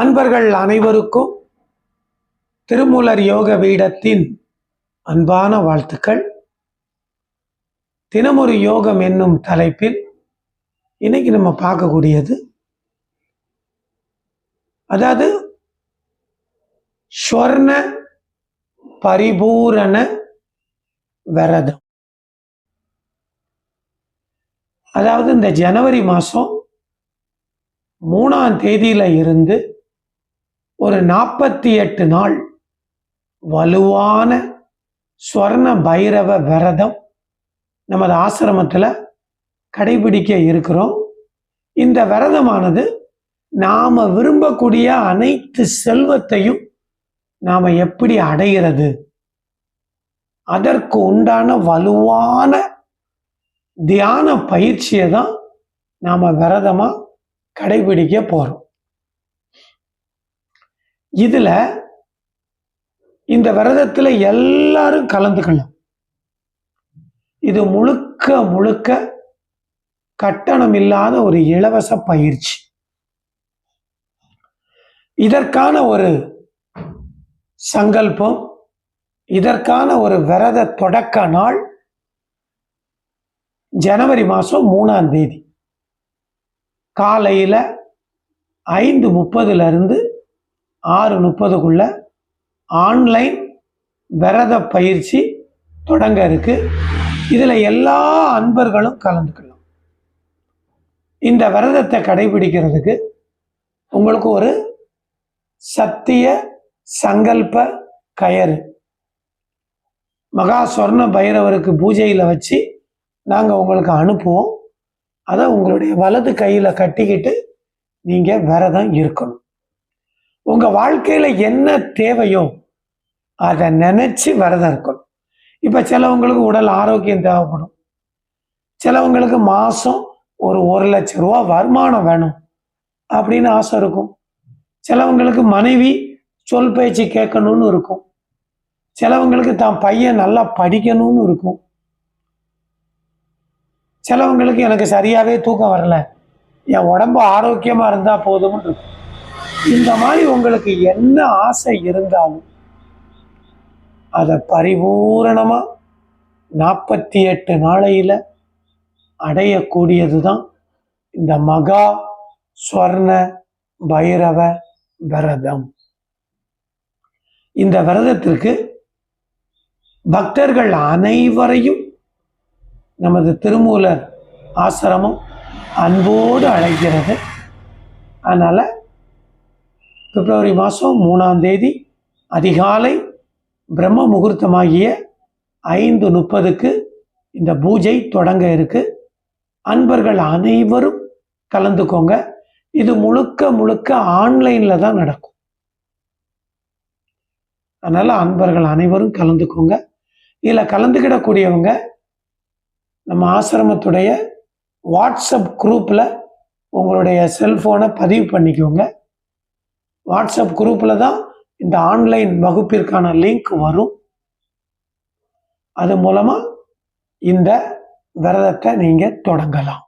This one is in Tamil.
அன்பர்கள் அனைவருக்கும் திருமூலர் யோக பீடத்தின் அன்பான வாழ்த்துக்கள். தினமொரு யோகம் என்னும் தலைப்பில் இன்னைக்கு நம்ம பார்க்கக்கூடியது. அதாவது ஸ்வர்ண பரிபூரண விரதம். அதாவது இந்த ஜனவரி மாதம் மூணாம் தேதியில் இருந்து ஒரு நாற்பத்தி எட்டு நாள் வலுவான ஸ்வர்ண பைரவ விரதம் நமது ஆசிரமத்தில் கடைபிடிக்க இருக்கிறோம். இந்த விரதமானது நாம் விரும்பக்கூடிய அனைத்து செல்வத்தையும் நாம் எப்படி அடைகிறது? அதற்கு உண்டான வலுவான தியான பயிற்சியை தான் நாம் விரதமாக கடைபிடிக்க போகிறோம் இதில் இந்த விரதத்தில் எல்லாரும் கலந்துக்கலாம் இது முழுக்க முழுக்க கட்டணம் இல்லாத ஒரு இலவச பயிற்சி. இதற்கான ஒரு சங்கல்பம் இதற்கான ஒரு விரத தொடக்க நாள் ஜனவரி மாதம் மூணாம் தேதி. காலையில் ஐந்து முப்பதுலேருந்து இருந்து ஆறு முப்பதுக்குள்ள ஆன்லைன் விரத பயிற்சி தொடங்க இருக்கு. இதில் எல்லா அன்பர்களும் கலந்துக்கலாம். இந்த விரதத்தை கடைபிடிக்கிறதுக்கு உங்களுக்கு ஒரு சத்திய சங்கல்ப கயறு. மகா சொர்ண பைரவருக்கு பூஜையில் வச்சு நாங்கள் உங்களுக்கு அனுப்புவோம். அதை உங்களுடைய வலது கையில் கட்டிக்கிட்டு நீங்கள் விரதம் இருக்கணும். உங்கள் வாழ்க்கையில் என்ன தேவையோ அதை நினச்சி விரதம் இருக்கணும். இப்போ சிலவங்களுக்கு உடல் ஆரோக்கியம் தேவைப்படும். சிலவங்களுக்கு மாதம் ஒரு ஒரு லட்ச ரூபா வருமானம் வேணும் அப்படின்னு ஆசை இருக்கும். சிலவங்களுக்கு மனைவி சொல் பேச்சு கேட்கணும்னு இருக்கும். சிலவங்களுக்கு தான் பையன் நல்லா படிக்கணும்னு இருக்கும். சிலவங்களுக்கு எனக்கு சரியாகவே தூக்கம் வரல. என் உடம்பு ஆரோக்கியமாக இருந்தால் போதும்னு இருக்கும். இந்த மாதிரி உங்களுக்கு என்ன ஆசை இருந்தாலும் அதை பரிபூரணமாக நாற்பத்தி எட்டு நாளையில் அடையக்கூடியது தான் இந்த மகா ஸ்வர்ண பைரவ விரதம். இந்த விரதத்திற்கு பக்தர்கள் அனைவரையும் நமது திருமூலர் ஆசிரமம் அன்போடு அழைக்கிறது. அதனால் பிப்ரவரி மாதம் மூணாம் தேதி அதிகாலை பிரம்ம முகூர்த்தமாகிய ஐந்து முப்பதுக்கு இந்த பூஜை தொடங்க இருக்கு. அன்பர்கள் அனைவரும் கலந்துக்கோங்க. இது முழுக்க முழுக்க ஆன்லைனில் தான் நடக்கும். அதனால் அன்பர்கள் அனைவரும் கலந்துக்கோங்க. இதில் கலந்துக்கிடக்கூடியவங்க நம்ம ஆசிரமத்துடைய வாட்ஸ்அப் குரூப்பில் உங்களுடைய செல்ஃபோனை பதிவு பண்ணிக்கோங்க. வாட்ஸ்அப் குரூப்பில் தான் இந்த ஆன்லைன் வகுப்பிற்கான லிங்க் வரும். அது மூலமாக இந்த விரதத்தை நீங்கள் தொடங்கலாம்.